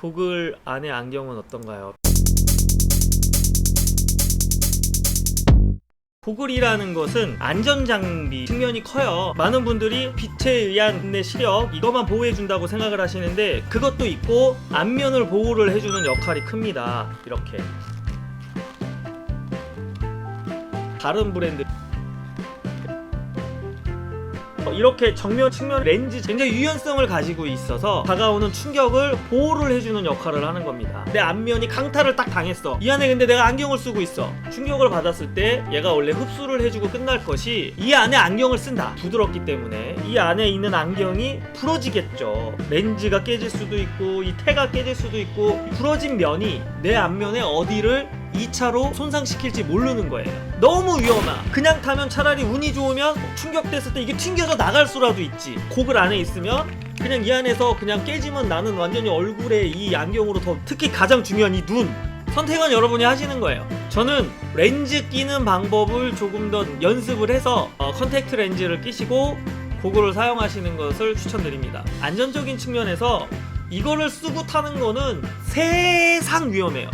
고글 안의 안경은 어떤가요? 고글이라는 것은 안전장비 측면이 커요. 많은 분들이 빛에 의한 내 시력 이것만 보호해준다고 생각을 하시는데 그것도 있고 안면을 보호를 해주는 역할이 큽니다. 이렇게 다른 브랜드 어, 이렇게 정면 측면 렌즈 굉장히 유연성을 가지고 있어서 다가오는 충격을 보호를 해주는 역할을 하는 겁니다. 내 앞면이 강타를 딱 당했어. 이 안에 근데 내가 안경을 쓰고 있어. 충격을 받았을 때 얘가 원래 흡수를 해주고 끝날 것이 이 안에 안경을 쓴다. 부드럽기 때문에 이 안에 있는 안경이 부러지겠죠. 렌즈가 깨질 수도 있고 이 태가 깨질 수도 있고 부러진 면이 내 앞면에 어디를 2차로 손상시킬지 모르는 거예요. 너무 위험하. 그냥 타면 차라리 운이 좋으면 충격됐을 때 이게 튕겨져 나갈 수라도 있지. 고글 안에 있으면 그냥 이 안에서 그냥 깨지면 나는 완전히 얼굴에 이 안경으로 더 특히 가장 중요한 이 눈. 선택은 여러분이 하시는 거예요. 저는 렌즈 끼는 방법을 조금 더 연습을 해서 어, 컨택트 렌즈를 끼시고 고글을 사용하시는 것을 추천드립니다. 안전적인 측면에서 이거를 쓰고 타는 거는 세상 위험해요.